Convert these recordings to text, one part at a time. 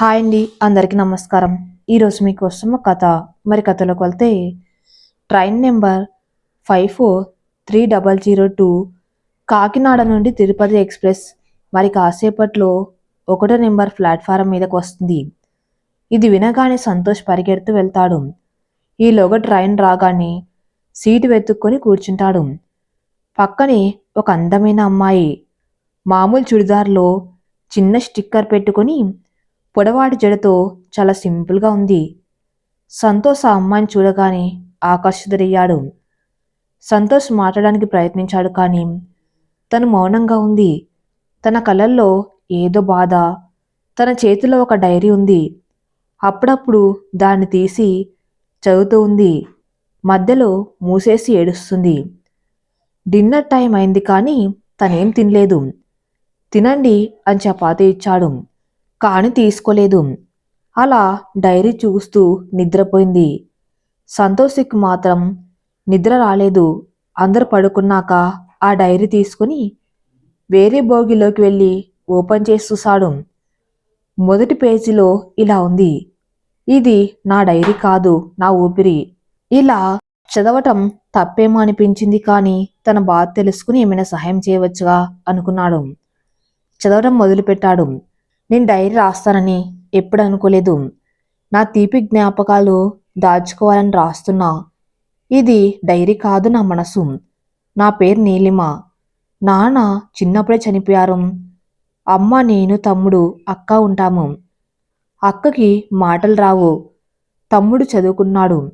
Hi అండి అందరికీ నమస్కారం. ఈరోజు మీకోసం కథ మరి కథలోకి వెళ్తే train number five four three double zero two Kakinada నుండి తిరుపతి ఎక్స్ప్రెస్. మరి కాసేపట్లో ఒకటో నెంబర్ ప్లాట్ఫారం మీదకి వస్తుంది. ఇది వినగానే సంతోష్ పరిగెడుతూ వెళ్తాడు. ఈలోగా ట్రైన్ రాగానే సీటు వెతుక్కొని కూర్చుంటాడు. పక్కనే ఒక అందమైన అమ్మాయి. మామూలు చుడిదార్లో చిన్న స్టిక్కర్ పెట్టుకొని పొడవాటి జడతో చాలా సింపుల్గా ఉంది. సంతోష్ ఆ అమ్మాయిని చూడగానే ఆకర్షితుడయ్యాడు. సంతోష్ మాట్లాడడానికి ప్రయత్నించాడు కానీ తను మౌనంగా ఉంది. తన కళ్ళల్లో ఏదో బాధ తన చేతిలో ఒక డైరీ ఉంది. అప్పుడప్పుడు దాన్ని తీసి చదువుతూ ఉంది. మధ్యలో మూసేసి ఏడుస్తుంది. డిన్నర్ టైం అయింది కానీ తనేం తినలేదు. తినండి అని చపాతీ ఇచ్చాడు. కాని తీసుకోలేదు. అలా డైరీ చూస్తూ నిద్రపోయింది. సంతోషికి మాత్రం నిద్ర రాలేదు. అందరు పడుకున్నాక ఆ డైరీ తీసుకుని వేరే బోగిలోకి వెళ్ళి ఓపెన్ చేసి చూశాడు మొదటి పేజీలో ఇలా ఉంది. ఇది నా డైరీ కాదు నా ఊపిరి. ఇలా చదవటం తప్పేమో అనిపించింది కానీ తన బాధ తెలుసుకుని ఏమైనా సహాయం చేయవచ్చుగా అనుకున్నాడు. చదవడం మొదలుపెట్టాడు. నేను డైరీ రాస్తానని ఎప్పుడు అనుకోలేదు. నా తీపి జ్ఞాపకాలు దాచుకోవాలని రాస్తున్నా. ఇది డైరీ కాదు నా మనసు. నా పేరు నీలిమ. నాన్న చిన్నప్పుడే చనిపోయారు. అమ్మ నేను తమ్ముడు అక్క ఉంటాము. అక్కకి మాటలు రావు. తమ్ముడు చదువుకున్నాడు.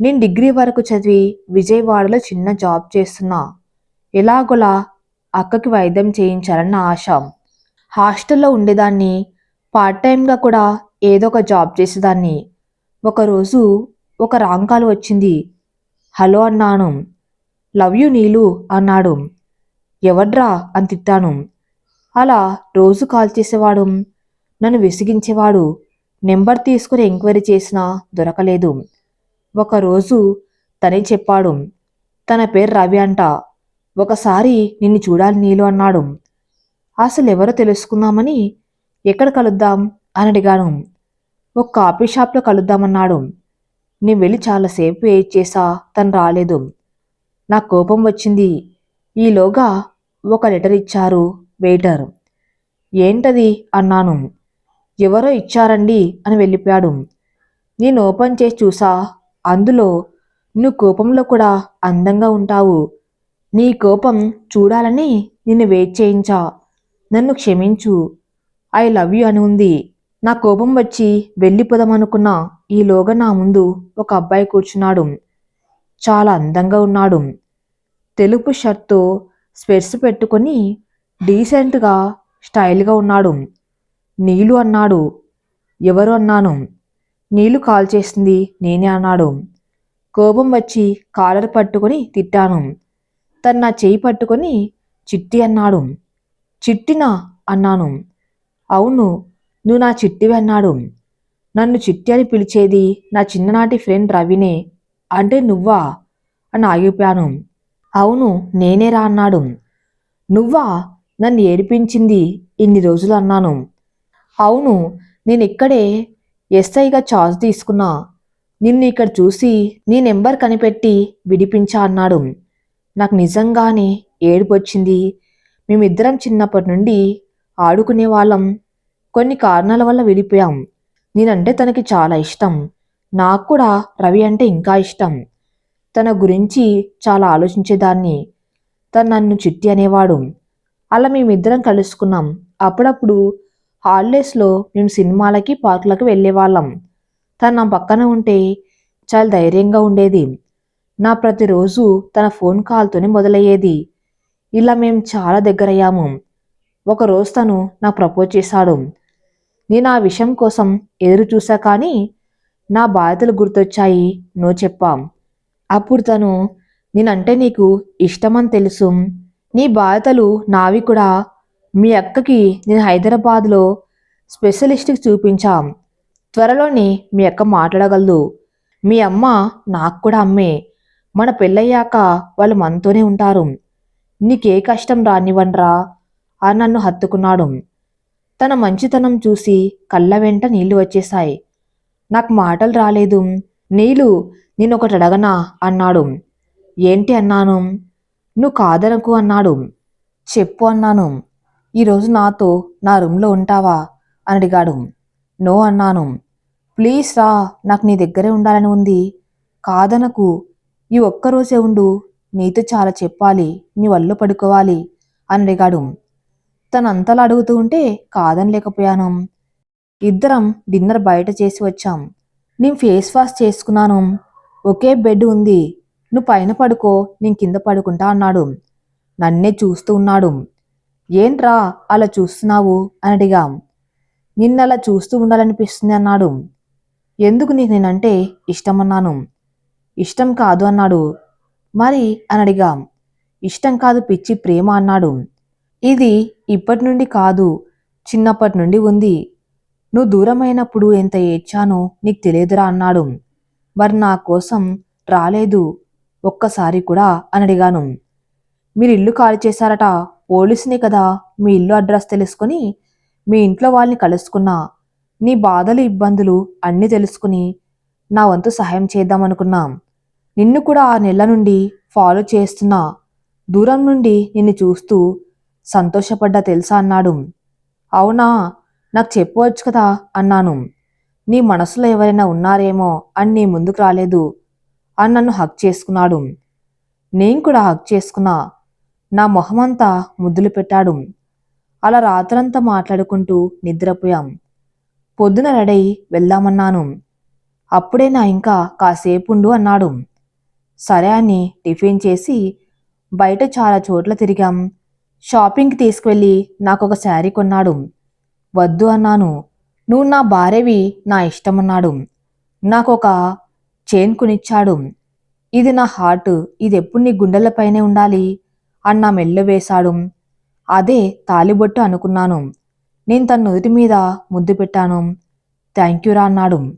నేను డిగ్రీ వరకు చదివి విజయవాడలో చిన్న జాబ్ చేస్తున్నా. ఎలాగోలా అక్కకి వైద్యం చేయించాలన్న ఆశ. హాస్టల్లో ఉండేదాన్ని. పార్ట్ టైంగా కూడా ఏదో ఒక జాబ్ చేసేదాన్ని. ఒకరోజు ఒక రాంగ్ కాల్ వచ్చింది. హలో అన్నాను. లవ్ యూ నీలు అన్నాడు. ఎవడ్రా అని తిట్టాను. అలా రోజు కాల్ చేసేవాడు. నన్ను విసిగించేవాడు. నెంబర్ తీసుకుని ఎంక్వైరీ చేసినా దొరకలేదు. ఒకరోజు తనే చెప్పాడు. తన పేరు రవి అంట. ఒకసారి నిన్ను చూడాలి నీలు అన్నాడు. అసలు ఎవరో తెలుసుకుందామని ఎక్కడ కలుద్దాం? అని అడిగాను. ఒక కాఫీ షాప్లో కలుద్దామన్నాడు. నేను వెళ్ళి చాలాసేపు వెయిట్ చేసా తను రాలేదు. నా కోపం వచ్చింది. ఈలోగా ఒక లెటర్ ఇచ్చారు వెయిటర్. ఏంటది? అన్నాను. ఎవరో ఇచ్చారండి అని వెళ్ళిపోయాడు. నేను ఓపెన్ చేసి చూసా. అందులో నువ్వు కోపంలో కూడా అందంగా ఉంటావు. నీ కోపం చూడాలని నిన్ను వెయిట్ చేయించా. నన్ను క్షమించు. ఐ లవ్ యూ అని ఉంది. నా కోపం వచ్చి వెళ్ళిపోదామనుకున్నా ఈలోగా నా ముందు ఒక అబ్బాయి కూర్చున్నాడు. చాలా అందంగా ఉన్నాడు. తెలుపు షర్ట్తో స్పెట్స్ పెట్టుకొని డీసెంట్గా స్టైల్గా ఉన్నాడు. నీలు అన్నాడు. ఎవరు అన్నాను? నీళ్ళు కాల్ చేసింది నేనే అన్నాడు. కోపం వచ్చి కాలర్ పట్టుకొని తిట్టాను. తను నా చేయి పట్టుకొని చిట్టి అన్నాడు. చిట్టినా అన్నాను. అవును నువ్వు నా చిట్టివి అన్నాడు. నన్ను చిట్టి అని పిలిచేది నా చిన్ననాటి ఫ్రెండ్ రవినే. అంటే నువ్వా? అని ఆగిపోయాను. అవును నేనే రా అన్నాడు. నువ్వా? నన్ను ఏడిపించింది ఇన్ని రోజులు అన్నాను. అవును నేను ఇక్కడే ఎస్ఐగా చార్జ్ తీసుకున్నా. నిన్ను ఇక్కడ చూసి నీ నెంబర్ కనిపెట్టి విడిపించా అన్నాడు. నాకు నిజంగానే ఏడుపొచ్చింది వచ్చింది మేమిద్దరం చిన్నప్పటి నుండి ఆడుకునే వాళ్ళం. కొన్ని కారణాల వల్ల విడిపోయాం. నేనంటే తనకి చాలా ఇష్టం. నాకు కూడా రవి అంటే ఇంకా ఇష్టం. తన గురించి చాలా ఆలోచించేదాన్ని. తను నన్ను చిట్టి అనేవాడు. అలా మేమిద్దరం కలుసుకున్నాం. అప్పుడప్పుడు హాలిడేస్లో మేము సినిమాలకి పార్కులకు వెళ్ళేవాళ్ళం. తను నా పక్కన ఉంటే చాలా ధైర్యంగా ఉండేది. నా ప్రతిరోజు తన ఫోన్ కాల్తోనే మొదలయ్యేది. ఇలా మేము చాలా దగ్గరయ్యాము. ఒకరోజు తను నాకు ప్రపోజ్ చేశాడు. నేను ఆ విషయం కోసం ఎదురు చూసా కానీ నా బాధ్యతలు గుర్తొచ్చాయి. నో చెప్పాం. అప్పుడు తను నేనంటే నీకు ఇష్టమని తెలుసు. నీ బాధ్యతలు నావి కూడా. మీ అక్కకి నేను హైదరాబాద్లో స్పెషలిస్ట్కి చూపించాం. త్వరలోనే మీ అక్క మాట్లాడగలదు. మీ అమ్మ నాకు కూడా అమ్మే. మన పెళ్ళయ్యాక వాళ్ళు మనతోనే ఉంటారు. నీకే కష్టం రానివ్వండ్రా అని నన్ను హత్తుకున్నాడు. తన మంచితనం చూసి కళ్ళ వెంట నీళ్ళు వచ్చేశాయి. నాకు మాటలు రాలేదు. నీలు నేనొకటి అడగనా? అన్నాడు. ఏంటి అన్నాను? నువ్వు కాదనకు అన్నాడు. చెప్పు అన్నాను. ఈరోజు నాతో నా రూమ్లో ఉంటావా? అని అడిగాడు. నో అన్నాను. ప్లీజ్ రా నాకు నీ దగ్గరే ఉండాలని ఉంది. కాదనకు. ఈ ఒక్కరోజే ఉండు. నీతో చాలా చెప్పాలి నీ వల్ల పడుకోవాలి అని అడిగాడు తనంతలా అంతలా అడుగుతూ ఉంటే కాదని లేకపోయాను. ఇద్దరం డిన్నర్ బయట చేసి వచ్చాం. నేను ఫేస్ వాష్ చేసుకున్నాను. ఒకే బెడ్ ఉంది. నువ్వు పైన పడుకో నేను కింద పడుకుంటా అన్నాడు. నన్నే చూస్తూ ఉన్నాడు. ఏంట్రా అలా చూస్తున్నావు? అని అడిగాం. నిన్నలా చూస్తూ ఉండాలనిపిస్తుంది అన్నాడు. ఎందుకు నీకు నేనంటే ఇష్టమన్నాను ఇష్టం కాదు అన్నాడు. మరి అని అడిగాం ఇష్టం కాదు పిచ్చి ప్రేమ అన్నాడు. ఇది ఇప్పటి నుండి కాదు చిన్నప్పటి నుండి ఉంది. నువ్వు దూరమైనప్పుడు ఎంత ఏడ్చానో నీకు తెలియదురా అన్నాడు. మరి నా కోసం రాలేదు ఒక్కసారి కూడా అని అడిగాను మీరు ఇల్లు ఖాళీ చేశారట పోలీసుని కదా మీ ఇల్లు అడ్రస్ తెలుసుకొని మీ ఇంట్లో వాళ్ళని కలుసుకున్నా. నీ బాధలు ఇబ్బందులు అన్నీ తెలుసుకుని నా వంతు సహాయం చేద్దామనుకున్నాం. నిన్ను కూడా ఆ నెల నుండి ఫాలో చేస్తున్నా దూరం నుండి నిన్ను చూస్తూ సంతోషపడ్డా తెలుసా అన్నాడు. అవునా నాకు చెప్పవచ్చు కదా అన్నాను. నీ మనసులో ఎవరైనా ఉన్నారేమో అని నీ ముందుకు రాలేదు అని నన్ను హక్ చేసుకున్నాడు. నేను కూడా హక్ చేసుకున్నా. నా మొహమంతా ముద్దులు పెట్టాడు. అలా రాత్రంతా మాట్లాడుకుంటూ నిద్రపోయాం. పొద్దున రెడై వెళ్దామన్నాను. అప్పుడే నా ఇంకా కాసేపుండు అన్నాడు. సరే అని టిఫిన్ చేసి బయట చాలా చోట్ల తిరిగాం. షాపింగ్కి తీసుకువెళ్ళి నాకు ఒక శారీ కొన్నాడు. వద్దు అన్నాను. నువ్వు నా భార్యవి నా ఇష్టమన్నాడు. నాకు ఒక చైన్ కొనిచ్చాడు. ఇది నా హార్ట్ ఇది ఎప్పుడు నీ గుండెలపైనే ఉండాలి అని నా మెల్ల వేశాడు. అదే తాలిబొట్టు అనుకున్నాను. నేను తన నుదుటి మీద ముద్దు పెట్టాను. థ్యాంక్ యూ రా అన్నాడు.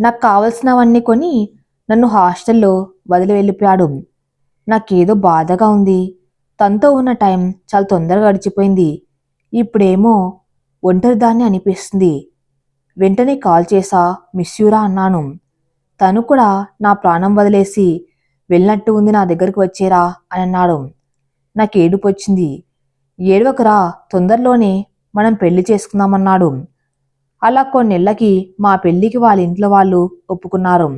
నాకు కావలసినవన్నీ కొని నన్ను హాస్టల్లో వదిలి వెళ్ళిపోయాడు నాకేదో బాధగా ఉంది. తనతో ఉన్న టైం చాలా తొందరగా గడిచిపోయింది. ఇప్పుడేమో ఒంటరిదాన్ని అనిపిస్తుంది. వెంటనే కాల్ చేసా మిస్యూరా అన్నాను. తను కూడా నా ప్రాణం వదిలేసి వెళ్ళినట్టు ఉంది నా దగ్గరికి వచ్చేరా అని అన్నాడు. నాకు ఏడుపు వచ్చింది. ఏడవకరా తొందరలోనే మనం పెళ్ళి చేసుకుందామన్నాడు అలా కొన్నేళ్ళకి మా పెళ్ళికి వాళ్ళ ఇంట్లో వాళ్ళు ఒప్పుకున్నారు.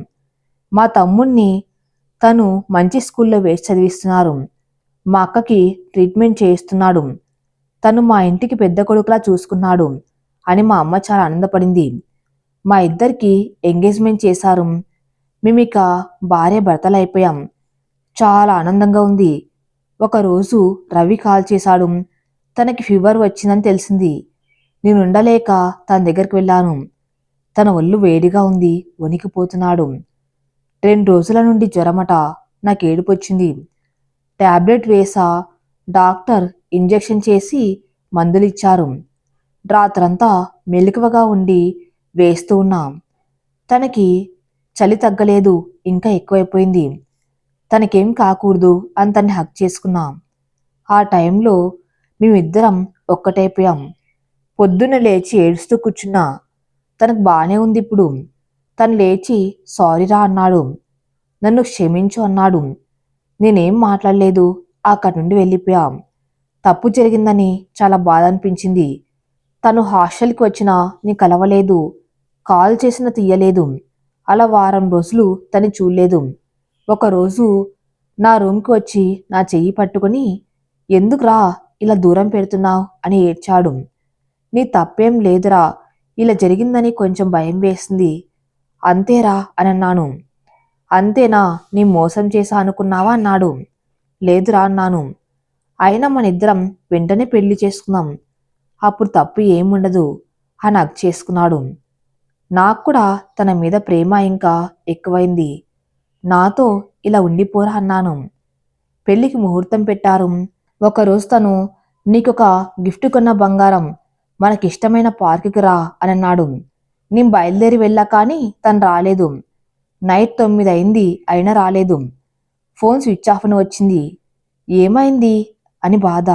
మా తమ్ముణ్ణి తను మంచి స్కూల్లో వేసి చదివిస్తున్నారు. మా అక్కకి ట్రీట్మెంట్ చేయిస్తున్నాడు. తను మా ఇంటికి పెద్ద కొడుకులా చూసుకున్నాడు అని మా అమ్మ చాలా ఆనందపడింది. మా ఇద్దరికి ఎంగేజ్మెంట్ చేశారు. మేమిక భార్య భర్తలు అయిపోయాం చాలా ఆనందంగా ఉంది. ఒకరోజు రవి కాల్ చేశాడు. తనకి ఫీవర్ వచ్చిందని తెలిసింది. నేను ఉండలేక తన దగ్గరికి వెళ్ళాను. తన ఒళ్ళు వేడిగా ఉంది వణికిపోతున్నాడు. రెండు రోజుల నుండి జ్వరమట. నాకు ఏడుపొచ్చింది. టాబ్లెట్ వేసా. డాక్టర్ ఇంజెక్షన్ చేసి మందులిచ్చారు. రాత్రంతా మెలకువగా ఉండి వేస్తూ ఉన్నాం. తనకి చలి తగ్గలేదు. ఇంకా ఎక్కువైపోయింది. తనకేం కాకూడదు అని తన్ని హక్ చేసుకున్నాం. ఆ టైంలో మేమిద్దరం ఒక్కటైపోయాం. పొద్దున్న లేచి ఏడుస్తూ కూర్చున్నా. తనకు బాగానే ఉంది ఇప్పుడు. తను లేచి సారీరా అన్నాడు. నన్ను క్షమించు అన్నాడు. నేనేం మాట్లాడలేదు అక్కడి నుండి వెళ్ళిపోయాం. తప్పు జరిగిందని చాలా బాధ అనిపించింది. తను హాస్టల్కి వచ్చినా నీ కలవలేదు కాల్ చేసిన తీయలేదు. అలా వారం రోజులు తను చూడలేదు. ఒకరోజు నా రూమ్కి వచ్చి నా చెయ్యి పట్టుకుని ఎందుకురా ఇలా దూరం పెడుతున్నావు? అని ఏడ్చాడు. నీ తప్పేం లేదురా ఇలా జరిగిందని కొంచెం భయం వేసింది. అంతేరా అని అన్నాను. అంతేనా నీ మోసం చేశా అనుకున్నావా అన్నాడు. లేదురా అన్నాను. అయినా మనిద్దరం వెంటనే పెళ్ళి చేసుకున్నాం అప్పుడు తప్పు ఏముండదు అని అగ్ చేసుకున్నాడు. నాకు కూడా తన మీద ప్రేమ ఇంకా ఎక్కువైంది. నాతో ఇలా ఉండిపోరా అన్నాను. పెళ్ళికి ముహూర్తం పెట్టారు. ఒకరోజు తను నీకొక గిఫ్ట్ కొన్న బంగారం మనకిష్టమైన పార్కుకి రా అని అన్నాడు. నేను బయలుదేరి వెళ్ళా కానీ తను రాలేదు. నైట్ తొమ్మిది అయింది అయినా రాలేదు. ఫోన్ స్విచ్ ఆఫ్ అని వచ్చింది. ఏమైంది? అని బాధ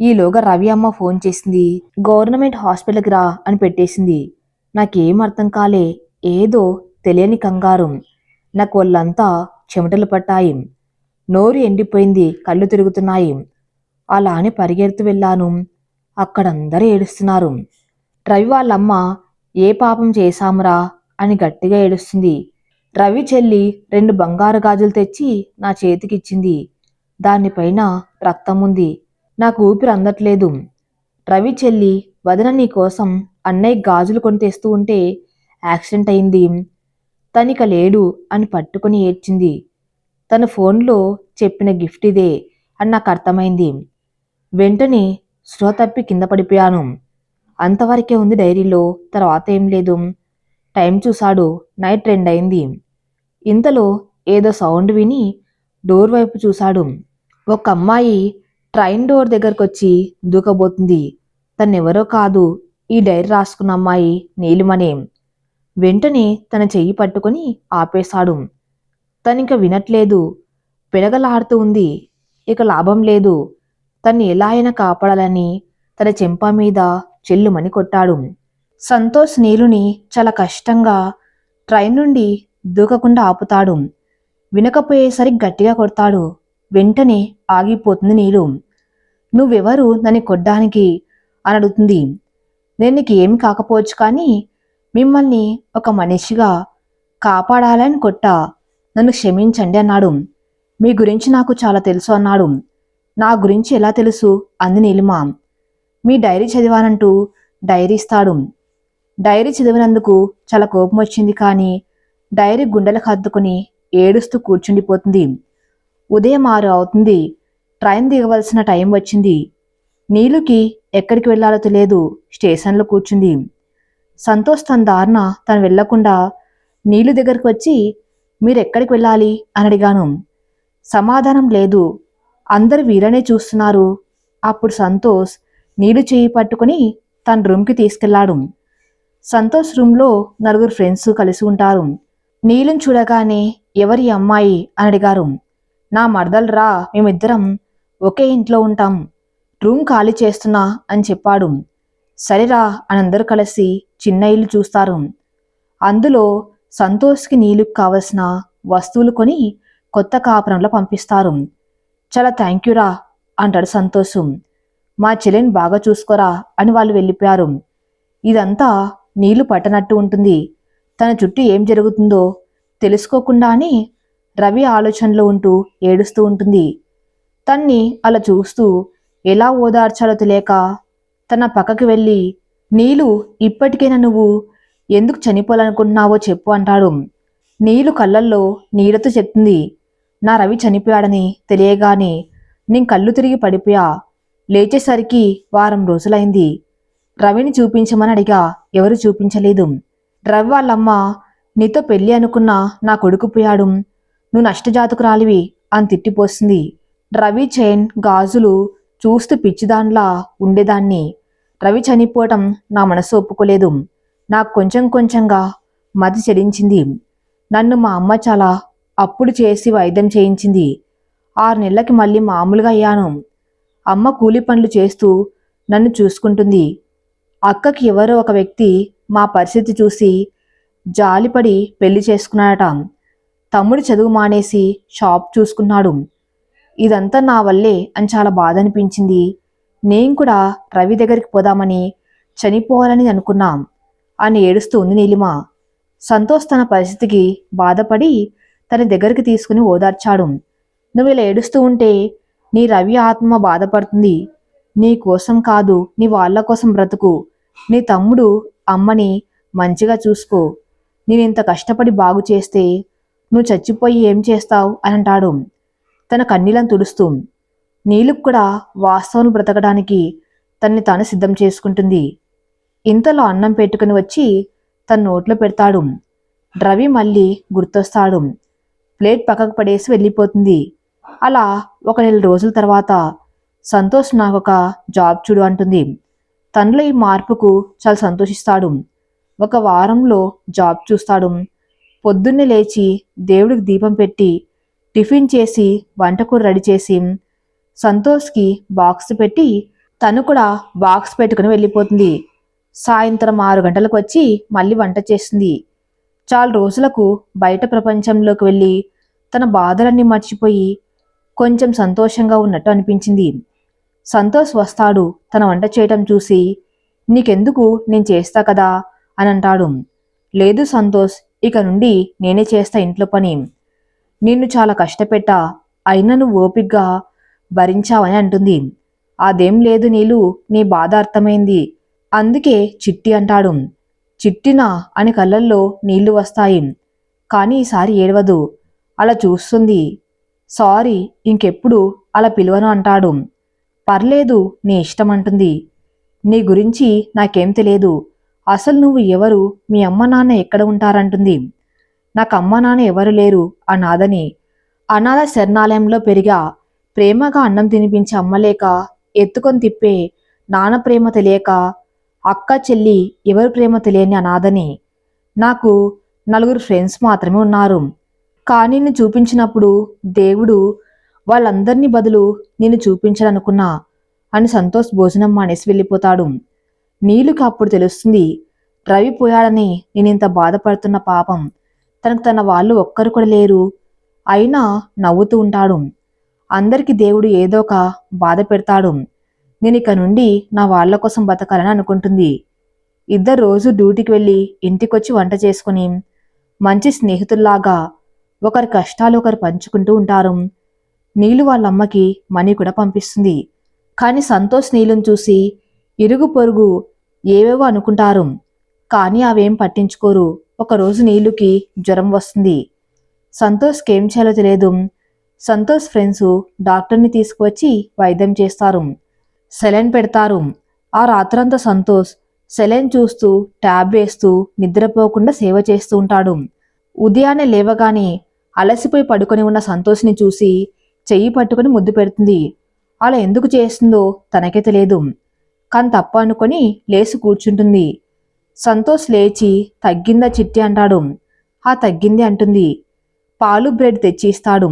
ఈలోగా రవి అమ్మ ఫోన్ చేసింది. గవర్నమెంట్ హాస్పిటల్కి రా అని పెట్టేసింది. నాకేం అర్థం కాలే. ఏదో తెలియని కంగారు. నాకు వాళ్ళంతా చెమటలు పట్టాయి. నోరు ఎండిపోయింది కళ్ళు తిరుగుతున్నాయి. అలా అని పరిగెడుతూ వెళ్ళాను. అక్కడందరూ ఏడుస్తున్నారు. రవి వాళ్ళమ్మ ఏ పాపం చేశామురా? అని గట్టిగా ఏడుస్తుంది. రవి చెల్లి రెండు బంగారు గాజులు తెచ్చి నా చేతికిచ్చింది. దానిపైన రక్తం ఉంది నాకు ఊపిరి అందట్లేదు. రవి చెల్లి వదిన నీ కోసం అన్నయ్య గాజులు కొని తెస్తూ ఉంటే యాక్సిడెంట్ అయింది. తనిక లేడు అని పట్టుకొని ఏడ్చింది. తన ఫోన్లో చెప్పిన గిఫ్ట్ ఇదే అని నాకు అర్థమైంది. వెంటనే స్పృహ తప్పి కింద పడిపోయాను. అంతవరకే ఉంది డైరీలో. తర్వాత ఏం లేదు. టైం చూశాడు. నైట్ రెండు అయింది ఇంతలో ఏదో సౌండ్ విని డోర్ వైపు చూశాడు. ఒక అమ్మాయి ట్రైన్ డోర్ దగ్గరకు వచ్చి దూకబోతుంది. తన్నెవరో కాదు. ఈ డైరీ రాసుకున్న అమ్మాయి నీలిమనే వెంటనే తన చెయ్యి పట్టుకొని ఆపేశాడు. తనిక వినట్లేదు. పెడగలాడుతూ ఉంది. ఇక లాభం లేదు. తన్ని ఎలా అయినా కాపాడాలని తన చెంప మీద చెల్లుమని కొట్టాడు. సంతోష్ నీలుని చాలా కష్టంగా ట్రైన్ నుండి దూకకుండా ఆపుతాడు. వినకపోయేసరికి గట్టిగా కొడతాడు. వెంటనే ఆగిపోతుంది నీలు. నువ్వెవరు నన్ను కొట్టడానికి? అని అడుగుతుంది. నేను నీకు ఏమి కాకపోవచ్చు కానీ మిమ్మల్ని ఒక మనిషిగా కాపాడాలని కొట్టా. నన్ను క్షమించండి అన్నాడు. మీ గురించి నాకు చాలా తెలుసు అన్నాడు. నా గురించి ఎలా తెలుసు? అంది నీలిమ. మీ డైరీ చదివానంటూ డైరీ ఇస్తాడు. డైరీ చదివినందుకు చాలా కోపం వచ్చింది కానీ డైరీ గుండెలకు హత్తుకుని ఏడుస్తూ కూర్చుండిపోతుంది. ఉదయం ఆరు అవుతుంది. ట్రైన్ దిగవలసిన టైం వచ్చింది. నీలుకి ఎక్కడికి వెళ్ళాలో తెలియదు. స్టేషన్లో కూర్చుంది. సంతోష్ తన దారుణ తను వెళ్ళకుండా నీలు దగ్గరకు వచ్చి మీరు ఎక్కడికి వెళ్ళాలి? అని అడిగాను. సమాధానం లేదు. అందరు వీరనే చూస్తున్నారు. అప్పుడు సంతోష్ నీళ్ళు చేయి పట్టుకుని తన రూమ్కి తీసుకెళ్ళాడు. సంతోష్ రూమ్లో నలుగురు ఫ్రెండ్స్ కలిసి ఉంటారు. నీలుని చూడగానే ఎవరి అమ్మాయి? అని అడిగారు. నా మరదలు రా మేమిద్దరం ఒకే ఇంట్లో ఉంటాం. రూమ్ ఖాళీ చేస్తున్నా అని చెప్పాడు. సరేరా అని అందరూ కలిసి చిన్న ఇల్లు చూస్తారు. అందులో సంతోష్కి నీళ్ళకు కావలసిన వస్తువులు కొని కొత్త కాపురంలో పంపిస్తారు. చాలా థ్యాంక్ యూరా అంటాడు సంతోషం. మా చెల్లెని బాగా చూసుకోరా అని వాళ్ళు వెళ్ళిపోయారు. ఇదంతా నీళ్ళు పట్టనట్టు ఉంటుంది. తన చుట్టూ ఏం జరుగుతుందో తెలుసుకోకుండానే రవి ఆలోచనలో ఉంటూ ఏడుస్తూ ఉంటుంది. తన్ని అలా చూస్తూ ఎలా ఓదార్చాలో తెలియక తన పక్కకి వెళ్ళి నీలు ఇప్పటికైనా నువ్వు ఎందుకు చనిపోవాలనుకుంటున్నావో చెప్పు అంటాడు. నీలు కళ్ళల్లో నీడతో చెప్తుంది. నా రవి చనిపోయాడని తెలియగానే నేను కళ్ళు తిరిగి పడిపోయా. లేచేసరికి వారం రోజులైంది. రవిని చూపించమని అడిగా ఎవరు చూపించలేదు. రవి వాళ్ళమ్మ నీతో పెళ్ళి అనుకున్నా నా కొడుకు పోయాడు. నువ్వు నష్టజాతకురాలివి అని తిట్టిపోస్తుంది రవి చైన్ గాజులు చూస్తూ పిచ్చిదాన్లా ఉండేదాన్ని. రవి చనిపోవటం నా మనసు ఒప్పుకోలేదు. నాకు కొంచెం కొంచెంగా మతి చెడించింది నన్ను మా అమ్మ చాలా అప్పుడు చేసి వైద్యం చేయించింది. ఆరు నెలలకి మళ్ళీ మామూలుగా అయ్యాను. అమ్మ కూలి పనులు చేస్తూ నన్ను చూసుకుంటుంది. అక్కకి ఎవరో ఒక వ్యక్తి మా పరిస్థితి చూసి జాలిపడి పెళ్ళి చేసుకున్నాడట. తమ్ముడు చదువు మానేసి షాప్ చూసుకున్నాడు. ఇదంతా నా వల్లే అని చాలా బాధ అనిపించింది నేను కూడా రవి దగ్గరికి పోదామని చనిపోవాలని అనుకున్నాం. అని ఏడుస్తూ ఉంది నీలిమ. సంతోష్ తన పరిస్థితికి బాధపడి తన దగ్గరికి తీసుకుని ఓదార్చాడు. నువ్వు ఇలా ఏడుస్తూ ఉంటే నీ రవి ఆత్మ బాధపడుతుంది. నీ కోసం కాదు నీ వాళ్ళ కోసం బ్రతుకు. నీ తమ్ముడు అమ్మని మంచిగా చూసుకో. నేను ఇంత కష్టపడి బాగు చేస్తే నువ్వు చచ్చిపోయి ఏం చేస్తావు? అని అంటాడు. తన కన్నీలను తుడుస్తూ. నీలుకు కూడా వాస్తవం బ్రతకడానికి తన్ని తాను సిద్ధం చేసుకుంటుంది. ఇంతలో అన్నం పెట్టుకుని వచ్చి తన నోట్లో పెడతాడు. రవి మళ్ళీ గుర్తొస్తాడు. ప్లేట్ పక్కకు పడేసి వెళ్ళిపోతుంది. అలా ఒక నెల రోజుల తర్వాత సంతోష్ నాకు ఒక జాబ్ చూడు అంటుంది. తనలో ఈ మార్పుకు చాలా సంతోషిస్తాడు. ఒక వారంలో జాబ్ చూస్తాడు. పొద్దున్నే లేచి దేవుడికి దీపం పెట్టి టిఫిన్ చేసి వంటకూర రెడీ చేసి సంతోష్కి బాక్స్ పెట్టి తను కూడా బాక్స్ పెట్టుకుని వెళ్ళిపోతుంది. సాయంత్రం ఆరు గంటలకు వచ్చి మళ్ళీ వంట చేస్తుంది. చాలా రోజులకు బయట ప్రపంచంలోకి వెళ్ళి తన బాధలన్నీ మర్చిపోయి కొంచెం సంతోషంగా ఉన్నట్టు అనిపించింది. సంతోష్ వస్తాడు తన వంట చేయటం చూసి నీకెందుకు? నేను చేస్తా కదా? అని అంటాడు. లేదు సంతోష్ ఇక నుండి నేనే చేస్తా ఇంట్లో పని. నిన్ను చాలా కష్టపెట్టా అయినా నువ్వు ఓపిగ్గా భరించావని అంటుంది. అదేం లేదు నీలు నీ బాధ అర్థమైంది. అందుకే చిట్టి అంటాడు. చిట్టినా? అని కళ్ళల్లో నీళ్ళు వస్తాయి. కానీ ఈసారి ఏడవదు. అలా చూస్తుంది. సారీ ఇంకెప్పుడు అలా పిలువను అంటాడు. పర్లేదు నీ ఇష్టం అంటుంది నీ గురించి నాకేం తెలియదు. అసలు నువ్వు ఎవరు? మీ అమ్మ నాన్న ఎక్కడ ఉంటారంటుంది. నాకు అమ్మ నాన్న ఎవరు లేరు అనాథని. అనాథ శరణాలయంలో పెరిగా ప్రేమగా అన్నం తినిపించే అమ్మలేక ఎత్తుకొని తిప్పే నాన్న ప్రేమ తెలియక అక్క చెల్లి ఎవరి ప్రేమ తెలియని అనాథని. నాకు నలుగురు ఫ్రెండ్స్ మాత్రమే ఉన్నారు. కానీ చూపించినప్పుడు దేవుడు వాళ్ళందరినీ బదులు నేను చూపించాలనుకున్నా అని సంతోష్ భోజనం మానేసి వెళ్ళిపోతాడు. నీలుకి అప్పుడు తెలుస్తుంది రవి పోయాడని నేను ఇంత బాధపడుతున్న పాపం. తనకు తన వాళ్ళు ఒక్కరు కూడా లేరు. అయినా నవ్వుతూ ఉంటాడు. అందరికి దేవుడు ఏదో ఒక బాధ పెడతాడు. నేను ఇక నుండి నా వాళ్ళ కోసం బతకాలని అనుకుంటుంది. ఇద్దరు రోజు డ్యూటీకి వెళ్ళి ఇంటికొచ్చి వంట చేసుకుని మంచి స్నేహితుల్లాగా ఒకరి కష్టాలు ఒకరు పంచుకుంటూ ఉంటారు. నీళ్ళు వాళ్ళ అమ్మకి మనీ కూడా పంపిస్తుంది. కానీ సంతోష్ నీలుని చూసి ఇరుగు పొరుగు ఏవేవో అనుకుంటారు. కానీ అవేం పట్టించుకోరు. ఒకరోజు నీళ్ళుకి జ్వరం వస్తుంది. సంతోష్కి ఏం చేయాలో తెలియదు. సంతోష్ ఫ్రెండ్స్ డాక్టర్ని తీసుకువచ్చి వైద్యం చేస్తారు. సెలైన్ పెడతారు. ఆ రాత్రంతా సంతోష్ సెలైన్ చూస్తూ ట్యాబ్ వేస్తూ నిద్రపోకుండా సేవ చేస్తూ ఉంటాడు. ఉదయాన్నే లేవగానే అలసిపోయి పడుకొని ఉన్న సంతోష్ని చూసి చెయ్యి పట్టుకొని ముద్దు పెడుతుంది. అలా ఎందుకు చేస్తుందో తనకే తెలియదు. కానీ తప్ప అనుకొని లేచి కూర్చుంటుంది. సంతోష్ లేచి తగ్గిందా చిట్టి? అంటాడు. ఆ తగ్గింది అంటుంది. పాలు బ్రెడ్ తెచ్చి ఇస్తాడు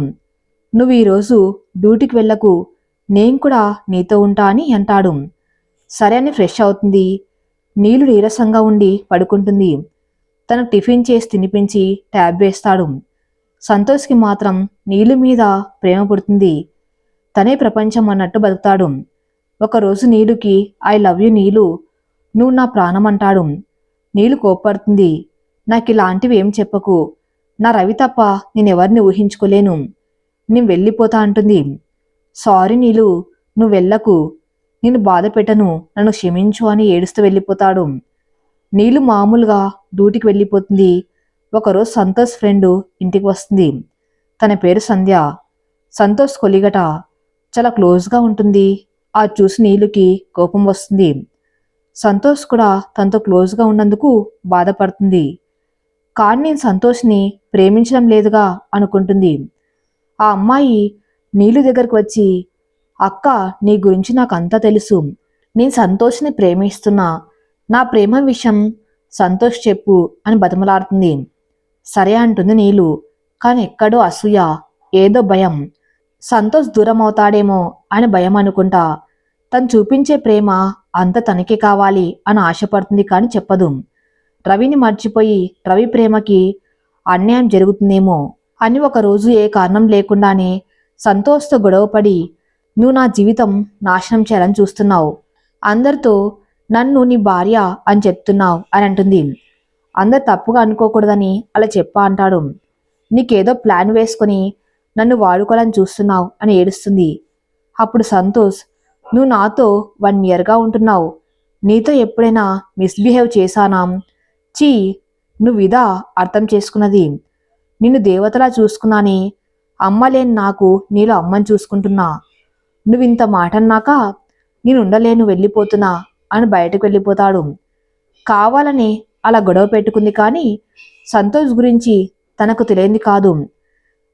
నువ్వు ఈరోజు డ్యూటీకి వెళ్ళకు. నేను కూడా నీతో ఉంటా అని అంటాడు. సరే అని ఫ్రెష్ అవుతుంది. నీళ్ళు నీరసంగా ఉండి పడుకుంటుంది. తనకు టిఫిన్ చేసి తినిపించి ట్యాబ్ వేస్తాడు. సంతోష్కి మాత్రం నీళ్ళు మీద ప్రేమ పుడుతుంది. తనే ప్రపంచం అన్నట్టు బతుకుతాడు. ఒకరోజు నీలుకి ఐ లవ్ యూ నీలు నువ్వు నా ప్రాణం అంటాడు. నీలు కోప్పడుతుంది. నాకు ఇలాంటివి ఏం చెప్పకు. నా రవి తప్ప నేనెవరిని ఊహించుకోలేను. నేను వెళ్ళిపోతా అంటుంది. సారీ నీలు నువ్వు వెళ్ళకు. నేను బాధ పెట్టను. నన్ను క్షమించు అని ఏడుస్తూ వెళ్ళిపోతాడు. నీలు మామూలుగా డ్యూటీకి వెళ్ళిపోతుంది. ఒకరోజు సంతోష్ ఫ్రెండ్ ఇంటికి వస్తుంది. తన పేరు సంధ్య. సంతోష్ కొలిగట చాలా క్లోజ్గా ఉంటుంది. ఆ చూసి నీళ్ళుకి కోపం వస్తుంది. సంతోష్ కూడా తనతో క్లోజ్గా ఉన్నందుకు బాధపడుతుంది. కానీ నేను సంతోష్ని ప్రేమించడం లేదుగా అనుకుంటుంది. ఆ అమ్మాయి నీళ్ళు దగ్గరకు వచ్చి అక్క నీ గురించి నాకు అంతా తెలుసు. నేను సంతోష్ని ప్రేమిస్తున్నా. నా ప్రేమ విషయం సంతోష్ చెప్పు అని బతిమలాడుతుంది. సరే అంటుంది నీలు. కానీ ఎక్కడో అసూయ ఏదో భయం. సంతోష్ దూరం అవుతాడేమో అని భయం అనుకుంటా. తను చూపించే ప్రేమ అంత తనకే కావాలి అని ఆశపడుతుంది కానీ చెప్పదు. రవిని మర్చిపోయి రవి ప్రేమకి అన్యాయం జరుగుతుందేమో అని ఒకరోజు ఏ కారణం లేకుండానే సంతోష్తో గొడవపడి నువ్వు నా జీవితం నాశనం చేయాలని చూస్తున్నావు. అందరితో నన్ను నీ భార్య అని చెప్తున్నావు అని అంటుంది. అందరు తప్పుగా అనుకోకూడదని అలా చెప్పా అంటాడు. నీకేదో ప్లాన్ వేసుకొని నన్ను వాడుకోవాలని చూస్తున్నావు అని ఏడుస్తుంది. అప్పుడు సంతోష్ నువ్వు నాతో వన్ ఇయర్గా ఉంటున్నావు. నీతో ఎప్పుడైనా మిస్బిహేవ్ చేశానా? చీ నువ్వు ఇదా అర్థం చేసుకున్నది. నిన్ను దేవతలా చూసుకున్నానే అమ్మ లేని నాకు నీలో అమ్మని చూసుకుంటున్నా. నువ్వు ఇంత మాట అన్నాక నేను ఉండలేను వెళ్ళిపోతున్నా అని బయటకు వెళ్ళిపోతాడు. కావాలని అలా గొడవ పెట్టుకుంది కానీ సంతోష్ గురించి తనకు తెలియంది కాదు.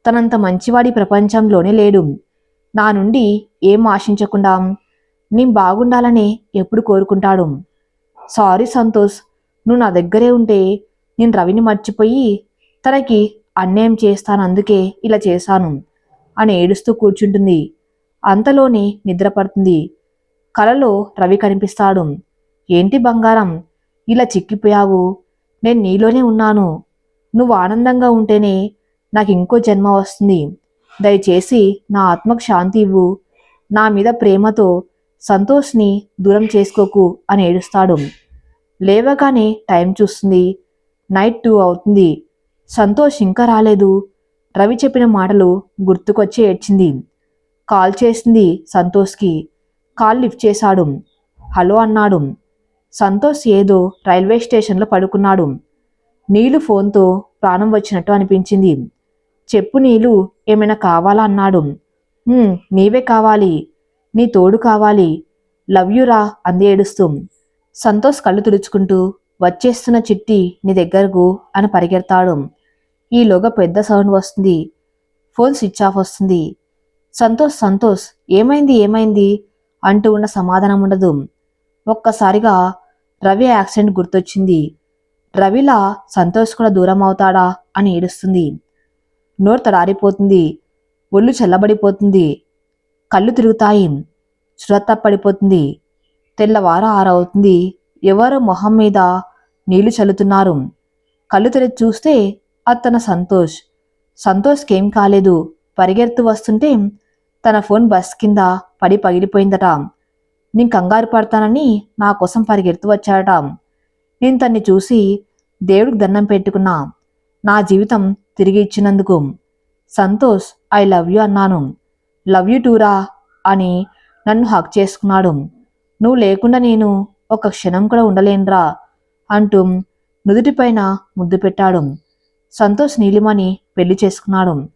తనంత మంచివాడి ప్రపంచంలోనే లేడు. నా నుండి ఏం ఆశించకుండా నేను బాగుండాలని ఎప్పుడు కోరుకుంటాడు. సారీ సంతోష్ నువ్వు నా దగ్గరే ఉంటే నేను రవిని మర్చిపోయి తనకి అన్యాయం చేస్తాను అందుకే ఇలా చేశాను అని ఏడుస్తూ కూర్చుంటుంది. అంతలోనే నిద్ర పడుతుంది కలలో రవి కనిపిస్తాడు. ఏంటి బంగారం? ఇలా చిక్కిపోయావు. నేను నీలోనే ఉన్నాను. నువ్వు ఆనందంగా ఉంటేనే నాకు ఇంకో జన్మ వస్తుంది. దయచేసి నా ఆత్మకు శాంతి ఇవ్వు. నా మీద ప్రేమతో సంతోష్ని దూరం చేసుకోకు అని ఏడుస్తాడు. లేవగానే టైం చూస్తుంది. నైట్ టూ అవుతుంది. సంతోష్ ఇంకా రాలేదు. రవి చెప్పిన మాటలు గుర్తుకొచ్చి ఏడ్చింది. కాల్ చేసింది సంతోష్కి. కాల్ లిఫ్ట్ చేశాడు. హలో అన్నాడు. సంతోష్ ఏదో రైల్వే స్టేషన్లో పడుకున్నాడు. నీలు ఫోన్తో ప్రాణం వచ్చినట్టు అనిపించింది. చెప్పు నీలు ఏమైనా కావాలా అన్నాడు. నీవే కావాలి. నీ తోడు కావాలి. లవ్ యు రా అంది ఏడుస్తూ. సంతోష్ కళ్ళు తుడుచుకుంటూ వచ్చేస్తున్న చిట్టి నీ దగ్గరకు అని పరిగెడతాడు. ఈలోగా పెద్ద సౌండ్ వస్తుంది. ఫోన్ స్విచ్ ఆఫ్ వస్తుంది. సంతోష్ సంతోష్ ఏమైంది ఏమైంది? అంటూ ఉన్న సమాధానం ఉండదు. ఒక్కసారిగా రవి యాక్సిడెంట్ గుర్తొచ్చింది. రవిలా సంతోష్ కూడా దూరం అవుతాడా అని ఏడుస్తుంది. నోరు తడారిపోతుంది ఒళ్ళు చల్లబడిపోతుంది. కళ్ళు తిరుగుతాయి. శ్రద్ధ పడిపోతుంది. తెల్లవార ఆరవుతుంది. ఎవరో మొహం మీద నీళ్ళు చల్లుతున్నారు. కళ్ళు తెరిచి చూస్తే అతన సంతోష్. సంతోష్కేం కాలేదు. పరిగెడుతూ వస్తుంటే తన ఫోన్ బస్ కింద పడి పగిలిపోయిందట. నేను కంగారు పడతానని నా కోసం పరిగెడుతూ వచ్చాడట. నేను తన్ని చూసి దేవుడికి దండం పెట్టుకున్నా. నా జీవితం తిరిగి ఇచ్చినందుకు సంతోష్ ఐ లవ్ యూ అన్నాను. లవ్ యూ టూరా అని నన్ను హక్ చేసుకున్నాడు. నువ్వు లేకుండా నేను ఒక క్షణం కూడా ఉండలేనురా అంటూ నుదుటిపైన ముద్దు పెట్టాడు. సంతోష్ నీలిమని పెళ్ళి చేసుకున్నాడు.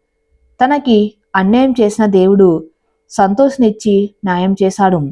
తనకి అన్యాయం చేసిన దేవుడు సంతోష్నిచ్చి న్యాయం చేశాడు.